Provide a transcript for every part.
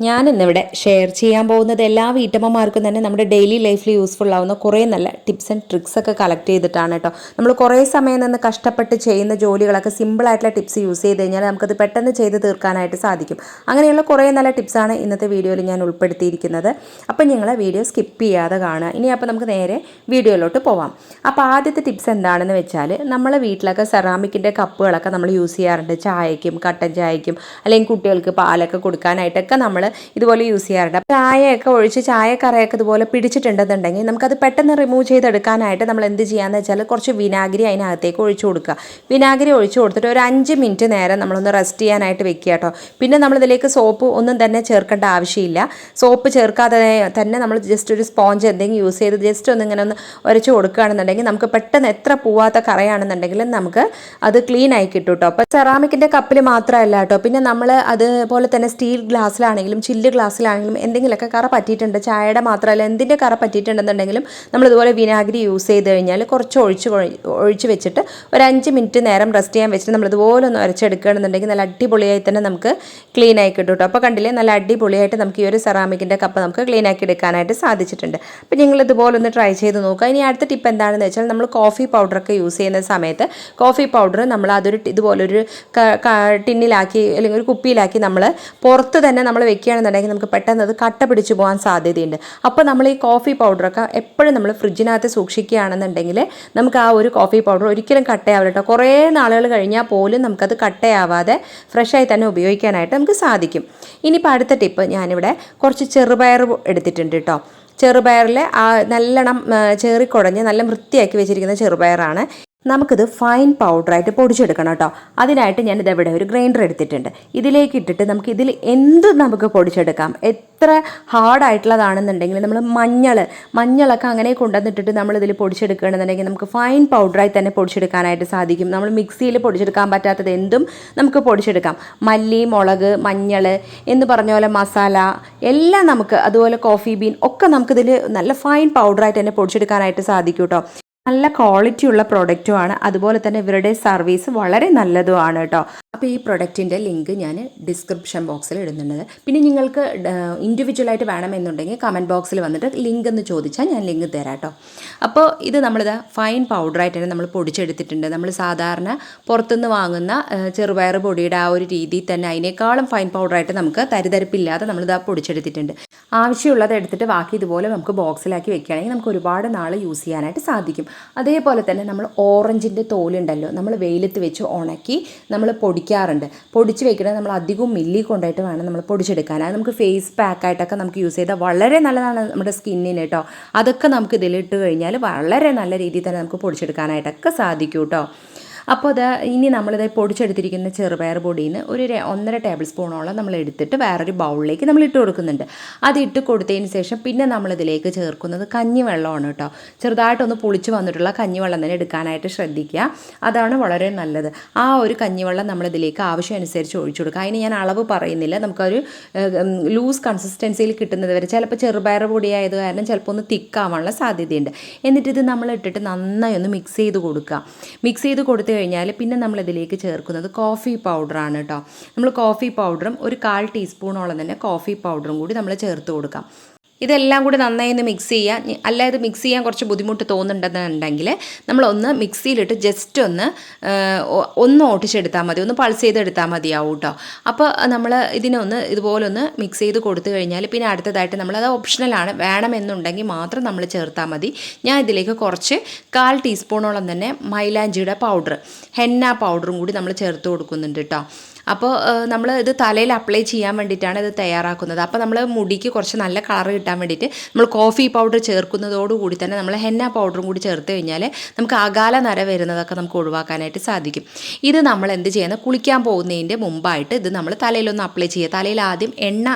ഞാൻ ഇന്നിവിടെ ഷെയർ ചെയ്യാൻ പോകുന്നത് എല്ലാ വീട്ടമ്മമാർക്കും തന്നെ നമ്മുടെ ഡെയിലി ലൈഫിൽ യൂസ്ഫുൾ ആവുന്ന കുറേ നല്ല ടിപ്സ് ആൻഡ് ട്രിക്സ് ഒക്കെ കളക്ട് ചെയ്തിട്ടാണ് കേട്ടോ നമ്മൾ കുറേ സമയം നിന്ന് കഷ്ടപ്പെട്ട് ചെയ്യുന്ന ജോലികളൊക്കെ സിമ്പിളായിട്ടുള്ള ടിപ്സ് യൂസ് ചെയ്ത് കഴിഞ്ഞാൽ നമുക്കത് പെട്ടെന്ന് ചെയ്ത് തീർക്കാനായിട്ട് സാധിക്കും. അങ്ങനെയുള്ള കുറേ നല്ല ടിപ്സാണ് ഇന്നത്തെ വീഡിയോയിൽ ഞാൻ ഉൾപ്പെടുത്തിയിരിക്കുന്നത്. അപ്പം നിങ്ങൾ വീഡിയോ സ്കിപ്പ് ചെയ്യാതെ കാണുക. ഇനി അപ്പോൾ നമുക്ക് നേരെ വീഡിയോയിലോട്ട് പോവാം. അപ്പോൾ ആദ്യത്തെ ടിപ്സ് എന്താണെന്ന് വെച്ചാൽ നമ്മളെ വീട്ടിലൊക്കെ സെറാമിക്കിന്റെ കപ്പുകളൊക്കെ നമ്മൾ യൂസ് ചെയ്യാറുണ്ട്. ചായയ്ക്കും കട്ടൻ ചായയ്ക്കും അല്ലെങ്കിൽ കുട്ടികൾക്ക് പാലൊക്കെ കൊടുക്കാനായിട്ടൊക്കെ നമ്മൾ ഇതുപോലെ യൂസ് ചെയ്യാറുണ്ട്. ചായയൊക്കെ ഒഴിച്ച് ചായക്കറയൊക്കെ ഇതുപോലെ പിടിച്ചിട്ടുണ്ടെന്നുണ്ടെങ്കിൽ നമുക്കത് പെട്ടെന്ന് റിമൂവ് ചെയ്തെടുക്കാനായിട്ട് നമ്മൾ എന്ത് ചെയ്യാന്ന് വെച്ചാൽ കുറച്ച് വിനാഗിരി അതിനകത്തേക്ക് ഒഴിച്ചു കൊടുക്കുക. വിനാഗിരി ഒഴിച്ചു കൊടുത്തിട്ട് ഒരു അഞ്ച് മിനിറ്റ് നേരം നമ്മളൊന്ന് റെസ്റ്റ് ചെയ്യാനായിട്ട് വെക്കുക കേട്ടോ. പിന്നെ നമ്മളിതിലേക്ക് സോപ്പ് ഒന്നും തന്നെ ചേർക്കേണ്ട ആവശ്യമില്ല. സോപ്പ് ചേർക്കാതെ തന്നെ നമ്മൾ ജസ്റ്റ് ഒരു സ്പോഞ്ച് എന്തെങ്കിലും യൂസ് ചെയ്ത് ജസ്റ്റ് ഒന്ന് ഇങ്ങനെ ഒന്ന് ഉരച്ച് കൊടുക്കുകയാണെന്നുണ്ടെങ്കിൽ നമുക്ക് പെട്ടെന്ന് എത്ര പോവാത്ത കറയാണെന്നുണ്ടെങ്കിലും നമുക്ക് അത് ക്ലീൻ ആയി കിട്ടും കേട്ടോ. അപ്പോൾ സെറാമിക്കിന്റെ കപ്പിൽ മാത്രമല്ല കേട്ടോ. പിന്നെ നമ്മൾ അതുപോലെ തന്നെ സ്റ്റീൽ ഗ്ലാസ്സിലാണെങ്കിലും ചില്ല് ഗ്ലാസ്സിലാണെങ്കിലും എന്തെങ്കിലുമൊക്കെ കറ പറ്റിയിട്ടുണ്ട് ചായയുടെ മാത്രമല്ല എന്തിന്റെ കറ പറ്റിയിട്ടുണ്ടെന്നുണ്ടെങ്കിലും നമ്മളിതുപോലെ വിനാഗിരി യൂസ് ചെയ്ത് കഴിഞ്ഞാൽ കുറച്ച് ഒഴിച്ച് ഒഴിച്ച് വെച്ചിട്ട് ഒരു അഞ്ച് മിനിറ്റ് നേരം റെസ്റ്റ് ചെയ്യാൻ വെച്ചിട്ട് നമ്മളിതുപോലെ ഒന്ന് ഉരച്ചെടുക്കുകയാണെന്നുണ്ടെങ്കിൽ നല്ല അടിപൊളിയായി തന്നെ നമുക്ക് ക്ലീൻ ആയി കിട്ടും കേട്ടോ. അപ്പോൾ കണ്ടില്ലേ നല്ല അടിപൊളിയായിട്ട് നമുക്ക് ഈ ഒരു സെറാമിക്കിന്റെ കപ്പ് നമുക്ക് ക്ലീൻ ആക്കി എടുക്കാനായിട്ട് സാധിച്ചിട്ടുണ്ട്. അപ്പോൾ നിങ്ങൾ ഇതുപോലെ ഒന്ന് ട്രൈ ചെയ്ത് നോക്കുക. ഇനി അടുത്ത ടിപ്പ് എന്താണെന്ന് വെച്ചാൽ നമ്മൾ കോഫി പൗഡറൊക്കെ യൂസ് ചെയ്യുന്ന സമയത്ത് കോഫി പൗഡർ നമ്മൾ അതൊരു ഇതുപോലൊരു ടിന്നിലാക്കി അല്ലെങ്കിൽ ഒരു കുപ്പിയിലാക്കി നമ്മൾ പുറത്ത് തന്നെ നമ്മൾ വെക്കുകയാണെന്നുണ്ടെങ്കിൽ നമുക്ക് പെട്ടെന്ന് അത് കട്ട പിടിച്ചു പോകാൻ സാധ്യതയുണ്ട്. അപ്പോൾ നമ്മൾ ഈ കോഫി പൗഡറൊക്കെ എപ്പോഴും നമ്മൾ ഫ്രിഡ്ജിനകത്ത് സൂക്ഷിക്കുകയാണെന്നുണ്ടെങ്കിൽ നമുക്ക് ആ ഒരു കോഫി പൗഡർ ഒരിക്കലും കട്ടയാവില്ല കേട്ടോ. കുറേ നാളുകൾ കഴിഞ്ഞാൽ പോലും നമുക്കത് കട്ടയാവാതെ ഫ്രഷായി തന്നെ ഉപയോഗിക്കാനായിട്ട് നമുക്ക് സാധിക്കും. ഇനിയിപ്പോൾ അടുത്ത ടിപ്പ് ഞാനിവിടെ കുറച്ച് ചെറുപയർ എടുത്തിട്ടുണ്ട് കേട്ടോ. ചെറുപയറിൽ ആ നല്ലോണം ചേറിക്കുടഞ്ഞ് നല്ല വൃത്തിയാക്കി വെച്ചിരിക്കുന്ന ചെറുപയറാണ്. നമുക്കിത് ഫൈൻ പൗഡറായിട്ട് പൊടിച്ചെടുക്കണം കേട്ടോ. അതിനായിട്ട് ഞാൻ ഇതെവിടെ ഒരു ഗ്രൈൻഡർ എടുത്തിട്ടുണ്ട്. ഇതിലേക്ക് ഇട്ടിട്ട് നമുക്ക് ഇതിൽ എന്ത് നമുക്ക് പൊടിച്ചെടുക്കാം? എത്ര ഹാർഡായിട്ടുള്ളതാണെന്നുണ്ടെങ്കിൽ നമ്മൾ മഞ്ഞൾ മഞ്ഞളൊക്കെ അങ്ങനെ കൊണ്ടുവന്നിട്ടിട്ട് നമ്മൾ ഇതിൽ പൊടിച്ചെടുക്കുകയാണെന്നുണ്ടെങ്കിൽ നമുക്ക് ഫൈൻ പൗഡറായി തന്നെ പൊടിച്ചെടുക്കാനായിട്ട് സാധിക്കും. നമ്മൾ മിക്സിയിൽ പൊടിച്ചെടുക്കാൻ പറ്റാത്തത് എന്തും നമുക്ക് പൊടിച്ചെടുക്കാം. മല്ലി മുളക് മഞ്ഞൾ എന്ന് പറഞ്ഞ പോലെ മസാല എല്ലാം നമുക്ക് അതുപോലെ കോഫി ബീൻ ഒക്കെ നമുക്കിതിൽ നല്ല ഫൈൻ പൗഡറായിട്ട് തന്നെ പൊടിച്ചെടുക്കാനായിട്ട് സാധിക്കും കേട്ടോ. നല്ല ക്വാളിറ്റി ഉള്ള പ്രൊഡക്റ്റുമാണ് അതുപോലെ തന്നെ ഇവരുടെ സർവീസ് വളരെ നല്ലതുമാണ് കേട്ടോ. അപ്പോൾ ഈ പ്രൊഡക്റ്റിന്റെ ലിങ്ക് ഞാൻ ഡിസ്ക്രിപ്ഷൻ ബോക്സിൽ ഇടുന്നുണ്ട്. പിന്നെ നിങ്ങൾക്ക് ഇൻഡിവിജ്വലായിട്ട് വേണമെന്നുണ്ടെങ്കിൽ കമന്റ് ബോക്സിൽ വന്നിട്ട് ലിങ്ക് എന്ന് ചോദിച്ചാൽ ഞാൻ ലിങ്ക് തരാം കേട്ടോ അപ്പോൾ ഇത് നമ്മളിത് ഫൈൻ പൗഡറായിട്ട് തന്നെ നമ്മൾ പൊടിച്ചെടുത്തിട്ടുണ്ട്. നമ്മൾ സാധാരണ പുറത്തുനിന്ന് വാങ്ങുന്ന ചെറുപയർ പൊടിയുടെ ആ ഒരു രീതിയിൽ തന്നെ അതിനേക്കാളും ഫൈൻ പൗഡറായിട്ട് നമുക്ക് തരിതരിപ്പില്ലാതെ നമ്മളിത് പൊടിച്ചെടുത്തിട്ടുണ്ട്. ആവശ്യമുള്ളത് എടുത്തിട്ട് ബാക്കി ഇതുപോലെ നമുക്ക് ബോക്സിലാക്കി വെക്കുകയാണെങ്കിൽ നമുക്ക് ഒരുപാട് നാൾ യൂസ് ചെയ്യാനായിട്ട് സാധിക്കും. അതേപോലെ തന്നെ നമ്മൾ ഓറഞ്ചിന്റെ തോലുണ്ടല്ലോ നമ്മൾ വെയിലത്ത് വെച്ച് ഉണക്കി നമ്മൾ പൊടിക്കാറുണ്ട്. പൊടിച്ച് വെക്കണത് നമ്മൾ അധികവും മില്ലി കൊണ്ടായിട്ട് വേണം നമ്മൾ പൊടിച്ചെടുക്കാൻ. അത് നമുക്ക് ഫേസ് പാക്കായിട്ടൊക്കെ നമുക്ക് യൂസ് ചെയ്താൽ വളരെ നല്ലതാണ് നമ്മുടെ സ്കിന്നിന് കേട്ടോ അതൊക്കെ നമുക്ക് ഇതിലിട്ട് കഴിഞ്ഞാൽ വളരെ നല്ല രീതിയിൽ തന്നെ നമുക്ക് പൊടിച്ചെടുക്കാനായിട്ടൊക്കെ സാധിക്കും കേട്ടോ അപ്പോൾ അത് ഇനി നമ്മളിത് പൊടിച്ചെടുത്തിരിക്കുന്ന ചെറുപയർ പൊടിയിൽ നിന്ന് ഒരു ഒന്നര ടേബിൾ സ്പൂണോളം നമ്മൾ എടുത്തിട്ട് വേറൊരു ബൗളിലേക്ക് നമ്മൾ ഇട്ട് കൊടുക്കുന്നുണ്ട്. അത് ഇട്ട് കൊടുത്തതിന് ശേഷം പിന്നെ നമ്മളിതിലേക്ക് ചേർക്കുന്നത് കഞ്ഞിവെള്ളമാണ് കേട്ടോ. ചെറുതായിട്ടൊന്ന് പുളിച്ച് വന്നിട്ടുള്ള കഞ്ഞിവെള്ളം തന്നെ എടുക്കാനായിട്ട് ശ്രദ്ധിക്കുക. അതാണ് വളരെ നല്ലത്. ആ ഒരു കഞ്ഞിവെള്ളം നമ്മളിതിലേക്ക് ആവശ്യമനുസരിച്ച് ഒഴിച്ചു കൊടുക്കുക. അതിന് ഞാൻ അളവ് പറയുന്നില്ല. നമുക്കൊരു ലൂസ് കൺസിസ്റ്റൻസിയിൽ കിട്ടുന്നത് വരെ ചിലപ്പോൾ ചെറുപയർ പൊടിയായത് കാരണം ചിലപ്പോൾ ഒന്ന് തിക്കാവാനുള്ള സാധ്യതയുണ്ട്. എന്നിട്ട് ഇത് നമ്മൾ ഇട്ടിട്ട് നന്നായി ഒന്ന് മിക്സ് ചെയ്ത് കൊടുക്കുക. മിക്സ് ചെയ്ത് കൊടുത്തു കഴിഞ്ഞാൽ പിന്നെ നമ്മൾ ഇതിലേക്ക് ചേർക്കുന്നത് കോഫി പൗഡറാണ് കേട്ടോ നമ്മൾ കോഫി പൗഡറും ഒരു കാൽ ടീസ്പൂണോളം തന്നെ കോഫി പൗഡറും കൂടി നമ്മൾ ചേർത്ത് കൊടുക്കാം. ഇതെല്ലാം കൂടി നന്നായി ഒന്ന് മിക്സ് ചെയ്യുക അല്ലാതെ മിക്സ് ചെയ്യാൻ കുറച്ച് ബുദ്ധിമുട്ട് തോന്നുന്നുണ്ടെന്നുണ്ടെങ്കിൽ നമ്മളൊന്ന് മിക്സിയിലിട്ട് ജസ്റ്റ് ഒന്ന് ഒന്ന് ഓട്ടിച്ചെടുത്താൽ മതി. ഒന്ന് പൾസ് ചെയ്തെടുത്താൽ മതിയാവും കേട്ടോ അപ്പോൾ നമ്മൾ ഇതിനൊന്ന് ഇതുപോലെ ഒന്ന് മിക്സ് ചെയ്ത് കൊടുത്തു കഴിഞ്ഞാൽ പിന്നെ അടുത്തതായിട്ട് നമ്മൾ അത് ഓപ്ഷണലാണ് വേണമെന്നുണ്ടെങ്കിൽ മാത്രം നമ്മൾ ചേർത്താൽ മതി. ഞാൻ ഇതിലേക്ക് കുറച്ച് കാൽ ടീസ്പൂണോളം തന്നെ മൈലാഞ്ചിയുടെ പൗഡർ ഹെന്ന പൗഡറും കൂടി നമ്മൾ ചേർത്ത് കൊടുക്കുന്നുണ്ട് കേട്ടോ അപ്പോൾ നമ്മൾ ഇത് തലയിൽ അപ്ലൈ ചെയ്യാൻ വേണ്ടിയിട്ടാണ് ഇത് തയ്യാറാക്കുന്നത്. അപ്പോൾ നമ്മൾ മുടിക്ക് കുറച്ച് നല്ല കളർ കിട്ടാൻ വേണ്ടിയിട്ട് നമ്മൾ കോഫി പൗഡർ ചേർക്കുന്നതോടുകൂടി തന്നെ നമ്മൾ ഹെന്ന പൗഡറും കൂടി ചേർത്ത് കഴിഞ്ഞാൽ നമുക്ക് അകാല നര വരുന്നതൊക്കെ നമുക്ക് ഒഴിവാക്കാനായിട്ട് സാധിക്കും. ഇത് നമ്മൾ എന്ത് ചെയ്യുന്നത് കുളിക്കാൻ പോകുന്നതിന്റെ മുമ്പായിട്ട് ഇത് നമ്മൾ തലയിലൊന്ന് അപ്ലൈ ചെയ്യുക. തലയിൽ ആദ്യം എണ്ണ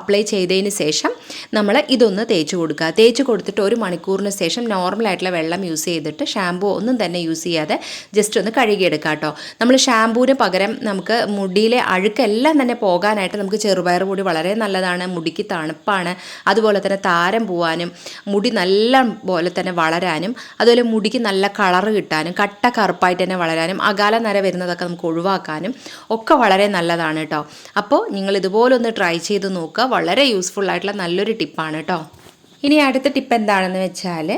അപ്ലൈ ചെയ്തതിന് ശേഷം നമ്മൾ ഇതൊന്ന് തേച്ച് കൊടുക്കുക. തേച്ച് കൊടുത്തിട്ട് ഒരു മണിക്കൂറിന് ശേഷം നോർമലായിട്ടുള്ള വെള്ളം യൂസ് ചെയ്തിട്ട് ഷാമ്പൂ ഒന്നും തന്നെ യൂസ് ചെയ്യാതെ ജസ്റ്റ് ഒന്ന് കഴുകിയെടുക്കുക കേട്ടോ. നമ്മൾ ഷാമ്പൂവിന് പകരം നമുക്ക് മുടിയിലെ അഴുക്കെല്ലാം തന്നെ പോകാനായിട്ട് നമുക്ക് ചെറുപയർ കൂടി വളരെ നല്ലതാണ്. മുടിക്ക് തണുപ്പാണ്. അതുപോലെ തന്നെ താരം പോവാനും മുടി നല്ല പോലെ തന്നെ വളരാനും അതുപോലെ മുടിക്ക് നല്ല കളറ് കിട്ടാനും കട്ട കറുപ്പായിട്ട് തന്നെ വളരാനും അകാല നര വരുന്നതൊക്കെ നമുക്ക് ഒഴിവാക്കാനും ഒക്കെ വളരെ നല്ലതാണ് കേട്ടോ അപ്പോൾ നിങ്ങൾ ഇതുപോലെ ഒന്ന് ട്രൈ ചെയ്ത് നോക്കുക. വളരെ യൂസ്ഫുൾ ആയിട്ടുള്ള നല്ലൊരു ടിപ്പാണ് കേട്ടോ ഇനി അടുത്ത ടിപ്പ് എന്താണെന്ന് വെച്ചാൽ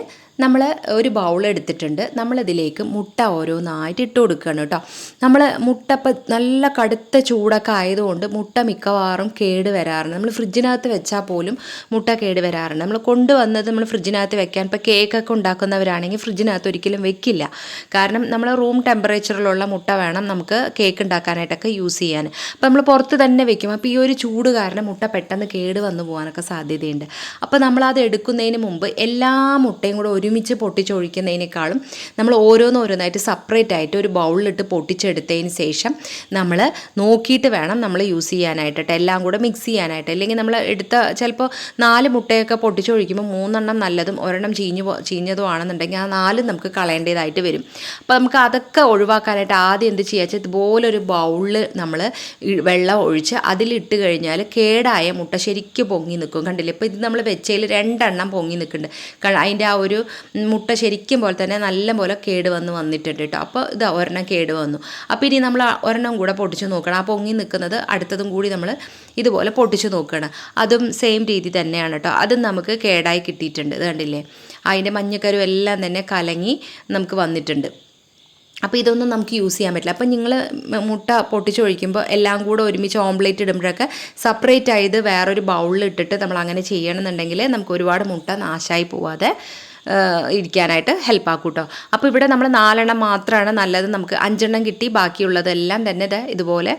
നമ്മൾ ഒരു ബൗൾ എടുത്തിട്ടുണ്ട്. നമ്മളിതിലേക്ക് മുട്ട ഓരോന്നായിട്ട് ഇട്ട് കൊടുക്കുകയാണ് കേട്ടോ. നമ്മൾ മുട്ട ഇപ്പം നല്ല കടുത്ത ചൂടൊക്കെ ആയതുകൊണ്ട് മുട്ട മിക്കവാറും കേട് വരാറുണ്ട് നമ്മൾ ഫ്രിഡ്ജിനകത്ത് വെച്ചാൽ പോലും മുട്ട കേട് വരാറുണ്ട് നമ്മൾ കൊണ്ടുവന്നത് നമ്മൾ ഫ്രിഡ്ജിനകത്ത് വെക്കാൻ ഇപ്പോൾ കേക്കൊക്കെ ഉണ്ടാക്കുന്നവരാണെങ്കിൽ ഫ്രിഡ്ജിനകത്ത് ഒരിക്കലും വെക്കില്ല. കാരണം നമ്മൾ റൂം ടെമ്പറേച്ചറിലുള്ള മുട്ട വേണം നമുക്ക് കേക്ക് ഉണ്ടാക്കാനായിട്ടൊക്കെ യൂസ് ചെയ്യാൻ. അപ്പോൾ നമ്മൾ പുറത്ത് തന്നെ വെക്കും. അപ്പോൾ ഈ ഒരു ചൂട് കാരണം മുട്ട പെട്ടെന്ന് കേട് വന്നു പോകാനൊക്കെ സാധ്യതയുണ്ട്. അപ്പോൾ നമ്മളത് എടുക്കുന്നതിന് മുമ്പ് എല്ലാ മുട്ടയും കൂടെ ഒരുമിച്ച് പൊട്ടിച്ചൊഴിക്കുന്നതിനേക്കാളും നമ്മൾ ഓരോന്നോരോന്നായിട്ട് സെപ്പറേറ്റ് ആയിട്ട് ഒരു ബൗളിലിട്ട് പൊട്ടിച്ചെടുത്തതിന് ശേഷം നമ്മൾ നോക്കിയിട്ട് വേണം നമ്മൾ യൂസ് ചെയ്യാനായിട്ട്. എല്ലാം കൂടെ മിക്സ് ചെയ്യാനായിട്ട്. അല്ലെങ്കിൽ നമ്മൾ എടുത്ത ചിലപ്പോൾ നാല് മുട്ടയൊക്കെ പൊട്ടിച്ചൊഴിക്കുമ്പോൾ മൂന്നെണ്ണം നല്ലതും ഒരെണ്ണം ചീഞ്ഞു ചീഞ്ഞതും ആണെന്നുണ്ടെങ്കിൽ ആ നാലും നമുക്ക് കളയേണ്ടതായിട്ട് വരും. അപ്പോൾ നമുക്ക് അതൊക്കെ ഒഴിവാക്കാനായിട്ട് ആദ്യം എന്ത് ചെയ്യുക വെച്ചാൽ ഇതുപോലൊരു ബൗളിൽ നമ്മൾ വെള്ളം ഒഴിച്ച് അതിലിട്ട് കഴിഞ്ഞാൽ കേടായ മുട്ട ശരിക്കും പൊങ്ങി നിൽക്കും. കണ്ടില്ലേ? ഇപ്പോൾ ഇത് നമ്മൾ വെച്ചതിൽ രണ്ടെണ്ണം പൊങ്ങി നിൽക്കുന്നുണ്ട്. അതിന്റെ ആ ഒരു മുട്ട ശരിക്കും പോലെ തന്നെ നല്ല പോലെ കേട് വന്ന് വന്നിട്ടുണ്ട് കേട്ടോ. അപ്പോൾ ഇത് ഒരെണ്ണം കേട് വന്നു. അപ്പോൾ ഇനി നമ്മൾ ഒരെണ്ണം കൂടെ പൊട്ടിച്ച് നോക്കണം. ആ പൊങ്ങി നിൽക്കുന്നത് അടുത്തതും കൂടി നമ്മൾ ഇതുപോലെ പൊട്ടിച്ച് നോക്കണം. അതും സെയിം രീതി തന്നെയാണ് കേട്ടോ. അതും നമുക്ക് കേടായി കിട്ടിയിട്ടുണ്ട്. ഇത് കണ്ടില്ലേ? അതിന്റെ മഞ്ഞക്കരും എല്ലാം തന്നെ കലങ്ങി നമുക്ക് വന്നിട്ടുണ്ട്. അപ്പോൾ ഇതൊന്നും നമുക്ക് യൂസ് ചെയ്യാൻ പറ്റില്ല. അപ്പോൾ നിങ്ങൾ മുട്ട പൊട്ടിച്ചൊഴിക്കുമ്പോൾ എല്ലാം കൂടെ ഒരുമിച്ച് ഓംപ്ലേറ്റ് ഇടുമ്പോഴൊക്കെ സെപ്പറേറ്റ് ആയത് വേറൊരു ബൗളിൽ ഇട്ടിട്ട് നമ്മൾ അങ്ങനെ ചെയ്യണമെന്നുണ്ടെങ്കിൽ നമുക്ക് ഒരുപാട് മുട്ട നാശമായി പോവാതെ ഇരിക്കാനായിട്ട് ഹെൽപ്പ് ആക്കും കേട്ടോ അപ്പോൾ ഇവിടെ നമ്മൾ നാലെണ്ണം മാത്രമാണ് നല്ലത് നമുക്ക്. അഞ്ചെണ്ണം കിട്ടി ബാക്കിയുള്ളതെല്ലാം തന്നെ ഇത് ഇതുപോലെ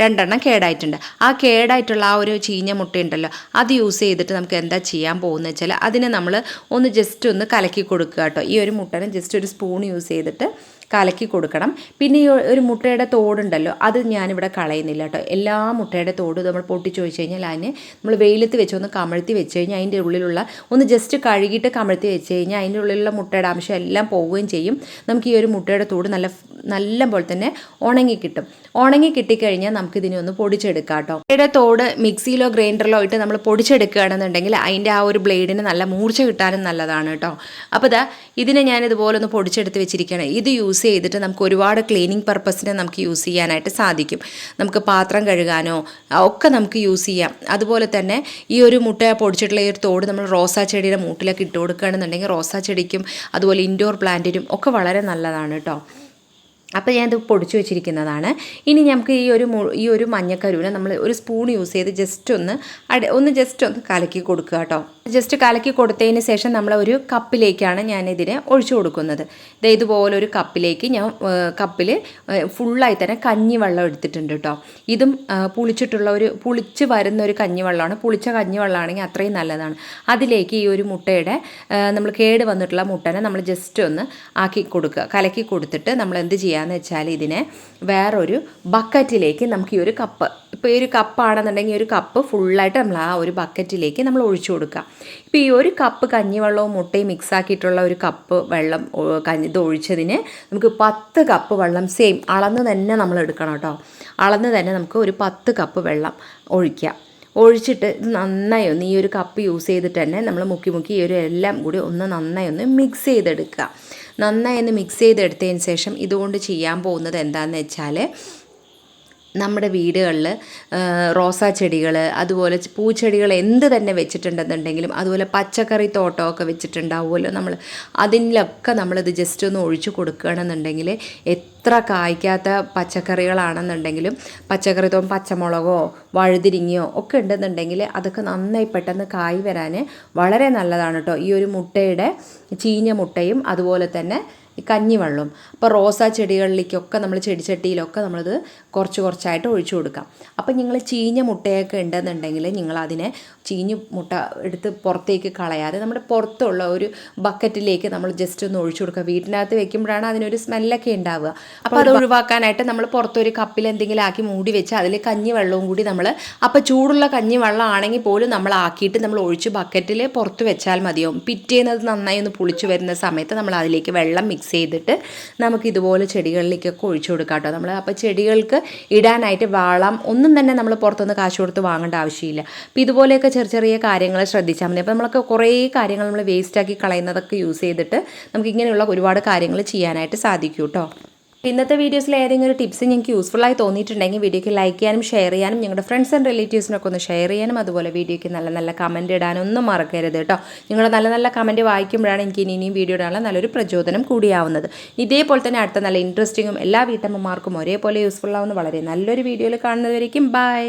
രണ്ടെണ്ണം കേടായിട്ടുണ്ട്. ആ കേടായിട്ടുള്ള ആ ഒരു ചീഞ്ഞ മുട്ടയുണ്ടല്ലോ അത് യൂസ് ചെയ്തിട്ട് നമുക്ക് എന്താ ചെയ്യാൻ പോകുന്നത് വെച്ചാൽ അതിനെ നമ്മൾ ഒന്ന് ജസ്റ്റ് ഒന്ന് കലക്കി കൊടുക്കുക കേട്ടോ. ഈ ഒരു മുട്ടനെ ജസ്റ്റ് ഒരു സ്പൂൺ യൂസ് ചെയ്തിട്ട് കലക്കി കൊടുക്കണം. പിന്നെ ഈ ഒരു മുട്ടയുടെ തോടുണ്ടല്ലോ അത് ഞാനിവിടെ കളയുന്നില്ല കേട്ടോ. എല്ലാ മുട്ടയുടെ തോടും നമ്മൾ പൊട്ടിച്ച് വെച്ച് കഴിഞ്ഞാൽ അതിന് നമ്മൾ വെയിലത്ത് വെച്ച് ഒന്ന് കമഴ്ത്തി വെച്ച് കഴിഞ്ഞാൽ അതിന്റെ ഉള്ളിലുള്ള ഒന്ന് ജസ്റ്റ് കഴുകിയിട്ട് കമഴ്ത്തി വെച്ച് കഴിഞ്ഞാൽ അതിന്റെ ഉള്ളിലുള്ള മുട്ടയുടെ അംശം എല്ലാം പോവുകയും ചെയ്യും. നമുക്ക് ഈ ഒരു മുട്ടയുടെ തോട് നല്ല നല്ല പോലെ തന്നെ ഉണങ്ങി കിട്ടും. ഉണങ്ങി കിട്ടിക്കഴിഞ്ഞാൽ നമുക്ക് ഇതിനെ ഒന്ന് പൊടിച്ചെടുക്കാം കേട്ടോ ഇവിടെ തോട് മിക്സിയിലോ ഗ്രൈൻഡറിലോ ഇട്ട് നമ്മൾ പൊടിച്ചെടുക്കുകയാണെന്നുണ്ടെങ്കിൽ അതിന്റെ ആ ഒരു ബ്ലേഡിന് നല്ല മൂർച്ച കിട്ടാനും നല്ലതാണ് കേട്ടോ. അപ്പോൾ ഇതാ ഇതിനെ ഞാൻ ഇതുപോലെ ഒന്ന് പൊടിച്ചെടുത്ത് വെച്ചിരിക്കുകയാണ്. ഇത് യൂസ് ചെയ്തിട്ട് നമുക്ക് ഒരുപാട് ക്ലീനിങ് പർപ്പസിന് നമുക്ക് യൂസ് ചെയ്യാനായിട്ട് സാധിക്കും. നമുക്ക് പാത്രം കഴുകാനോ ഒക്കെ നമുക്ക് യൂസ് ചെയ്യാം. അതുപോലെ തന്നെ ഈ ഒരു മുട്ട പൊടിച്ചിട്ടുള്ള ഈ ഒരു തോട് നമ്മൾ റോസാ ചെടിയുടെ മൂട്ടിലൊക്കെ ഇട്ട് കൊടുക്കുകയാണെന്നുണ്ടെങ്കിൽ റോസാ ചെടിക്കും അതുപോലെ ഇൻഡോർ പ്ലാന്റിനും ഒക്കെ വളരെ നല്ലതാണ് കേട്ടോ. അപ്പോൾ ഞാനത് പൊടിച്ചു വെച്ചിരിക്കുന്നതാണ്. ഇനി നമുക്ക് ഈ ഒരു ഈ ഒരു മഞ്ഞക്കരുവിനെ നമ്മൾ ഒരു സ്പൂൺ യൂസ് ചെയ്ത് ജസ്റ്റ് ഒന്ന് അട ഒന്ന് ജസ്റ്റ് ഒന്ന് കലക്കി കൊടുക്കുക കേട്ടോ. ജസ്റ്റ് കലക്കി കൊടുത്തതിന് ശേഷം നമ്മൾ ഒരു കപ്പിലേക്കാണ് ഞാനിതിനെ ഒഴിച്ചു കൊടുക്കുന്നത്. ഇതേ ഇതുപോലെ ഒരു കപ്പിലേക്ക് ഞാൻ കപ്പിൽ ഫുള്ളായി തന്നെ കഞ്ഞിവെള്ളം എടുത്തിട്ടുണ്ട് കേട്ടോ. ഇതും പുളിച്ചിട്ടുള്ള ഒരു പുളിച്ച് വരുന്ന ഒരു കഞ്ഞിവെള്ളമാണ്. പുളിച്ച കഞ്ഞിവെള്ളമാണെങ്കിൽ അത്രയും നല്ലതാണ്. അതിലേക്ക് ഈ ഒരു മുട്ടയുടെ നമ്മൾ കേട് വന്നിട്ടുള്ള മുട്ടനെ നമ്മൾ ജസ്റ്റ് ഒന്ന് ആക്കി കൊടുക്കുക. കലക്കി കൊടുത്തിട്ട് നമ്മൾ എന്ത് ചെയ്യാന്ന് വെച്ചാൽ ഇതിനെ വേറൊരു ബക്കറ്റിലേക്ക് നമുക്ക് ഈ ഒരു കപ്പ് ഇപ്പോൾ ഈ ഒരു കപ്പാണെന്നുണ്ടെങ്കിൽ ഒരു കപ്പ് ഫുള്ളായിട്ട് നമ്മൾ ആ ഒരു ബക്കറ്റിലേക്ക് നമ്മൾ ഒഴിച്ചു കൊടുക്കുക. ഇപ്പോൾ ഈ ഒരു കപ്പ് കഞ്ഞിവെള്ളവും മുട്ടയും മിക്സ് ആക്കിയിട്ടുള്ള ഒരു കപ്പ് വെള്ളം കഞ്ഞി ഇത് ഒഴിച്ചതിന് നമുക്ക് പത്ത് കപ്പ് വെള്ളം സെയിം അളന്ന് തന്നെ നമ്മൾ എടുക്കണം കേട്ടോ. അളന്ന് തന്നെ നമുക്ക് ഒരു പത്ത് കപ്പ് വെള്ളം ഒഴിക്കാം ഒഴിച്ചിട്ട് ഇത് നന്നായി ഒന്ന് ഈ ഒരു കപ്പ് യൂസ് ചെയ്തിട്ട് തന്നെ നമ്മൾ മുക്കി മുക്കി ഈ ഒരു എല്ലാം കൂടി ഒന്ന് നന്നായി ഒന്ന് മിക്സ് ചെയ്തെടുക്കുക. നന്നായി ഒന്ന് മിക്സ് ചെയ്തെടുത്തതിന് ശേഷം ഇതുകൊണ്ട് ചെയ്യാൻ പോകുന്നത് എന്താണെന്ന് വെച്ചാൽ നമ്മുടെ വീടുകളിൽ റോസാ ചെടികൾ അതുപോലെ പൂച്ചെടികൾ എന്ത് തന്നെ വെച്ചിട്ടുണ്ടെന്നുണ്ടെങ്കിലും അതുപോലെ പച്ചക്കറി തോട്ടമൊക്കെ വെച്ചിട്ടുണ്ടാവുമല്ലോ നമ്മൾ. അതിലൊക്കെ നമ്മളിത് ജസ്റ്റ് ഒന്ന് ഒഴിച്ചു കൊടുക്കുകയാണെന്നുണ്ടെങ്കിൽ എത്ര കായ്ക്കാത്ത പച്ചക്കറികളാണെന്നുണ്ടെങ്കിലും പച്ചക്കറി തോം പച്ചമുളകോ വഴുതിരിങ്ങയോ ഒക്കെ ഉണ്ടെന്നുണ്ടെങ്കിൽ അതൊക്കെ നന്നായി പെട്ടെന്ന് കായ് വരാൻ വളരെ നല്ലതാണ് കേട്ടോ. ഈ ഒരു മുട്ടയുടെ ചീഞ്ഞ മുട്ടയും അതുപോലെ തന്നെ ഈ കഞ്ഞിവെള്ളവും അപ്പോൾ റോസാ ചെടികളിലേക്കൊക്കെ നമ്മൾ ചെടിച്ചട്ടിയിലൊക്കെ നമ്മളത് കുറച്ച് കുറച്ചായിട്ട് ഒഴിച്ചു കൊടുക്കാം. അപ്പോൾ നിങ്ങൾ ചീഞ്ഞ മുട്ടയൊക്കെ ഉണ്ടെന്നുണ്ടെങ്കിൽ നിങ്ങൾ അതിനെ ചീഞ്ഞ മുട്ട എടുത്ത് പുറത്തേക്ക് കളയാതെ നമ്മുടെ പുറത്തുള്ള ഒരു ബക്കറ്റിലേക്ക് നമ്മൾ ജസ്റ്റ് ഒന്ന് ഒഴിച്ചു കൊടുക്കുക. വീട്ടിനകത്ത് വെക്കുമ്പോഴാണ് അതിനൊരു സ്മെല്ലൊക്കെ ഉണ്ടാവുക. അപ്പോൾ അത് ഒഴിവാക്കാനായിട്ട് നമ്മൾ പുറത്തൊരു കപ്പിൽ എന്തെങ്കിലും ആക്കി മൂടി വെച്ച് അതിൽ കഞ്ഞി വെള്ളവും കൂടി നമ്മൾ അപ്പോൾ ചൂടുള്ള കഞ്ഞി വെള്ളം ആണെങ്കിൽ പോലും നമ്മൾ ആക്കിയിട്ട് നമ്മൾ ഒഴിച്ച് ബക്കറ്റിൽ പുറത്ത് വെച്ചാൽ മതിയാവും. പിറ്റേന്നത് നന്നായി ഒന്ന് പുളിച്ച് വരുന്ന സമയത്ത് നമ്മൾ അതിലേക്ക് വെള്ളം മിക്സ് മിക്സ് ചെയ്തിട്ട് നമുക്ക് ഇതുപോലെ ചെടികളിലേക്കൊക്കെ ഒഴിച്ചു കൊടുക്കാം കേട്ടോ. നമ്മൾ അപ്പോൾ ചെടികൾക്ക് ഇടാനായിട്ട് വളം ഒന്നും തന്നെ നമ്മൾ പുറത്തുനിന്ന് കാശ് കൊടുത്ത് വാങ്ങേണ്ട ആവശ്യമില്ല. അപ്പോൾ ഇതുപോലെയൊക്കെ ചെറിയ ചെറിയ കാര്യങ്ങൾ ശ്രദ്ധിച്ചാൽ മതി. അപ്പോൾ നമ്മളൊക്കെ കുറേ കാര്യങ്ങൾ നമ്മൾ വേസ്റ്റാക്കി കളയുന്നതൊക്കെ യൂസ് ചെയ്തിട്ട് നമുക്ക് ഇങ്ങനെയുള്ള ഒരുപാട് കാര്യങ്ങൾ ചെയ്യാനായിട്ട് സാധിക്കും കേട്ടോ. ഇന്നത്തെ വീഡിയോസിൽ ഏതെങ്കിലും ഒരു ടിപ്സ് നിങ്ങൾക്ക് ആയി തോന്നിയിട്ടുണ്ടെങ്കിൽ വീഡിയോയ്ക്ക് ലൈക്ക് ചെയ്യാനും ഷെയർ ചെയ്യാനും ഞങ്ങളുടെ ഫ്രണ്ട്സ് ആൻഡ് റിലേറ്റീവ്സിനൊക്കെ ഒന്ന് ഷെയർ ചെയ്യാനും അതുപോലെ വീഡിയോയ്ക്ക് നല്ല നല്ല കമന്റ് ഇടാനും ഒന്നും മറക്കരുത് കേട്ടോ. നിങ്ങളുടെ നല്ല നല്ല കമന്റ് വായിക്കുമ്പോഴാണ് എനിക്ക് ഇനി ഇനിയും വീഡിയോ ഇടാനുള്ള നല്ലൊരു പ്രചോദനം കൂടിയാവുന്നത്. ഇതേപോലെ തന്നെ അടുത്ത നല്ല ഇൻട്രസ്റ്റിങ്ങും എല്ലാ വീട്ടമ്മമാർക്കും ഒരേപോലെ യൂസ്ഫുൾ ആവുന്ന വളരെ നല്ലൊരു വീഡിയോയിൽ കാണുന്നതുവരേക്കും ബൈ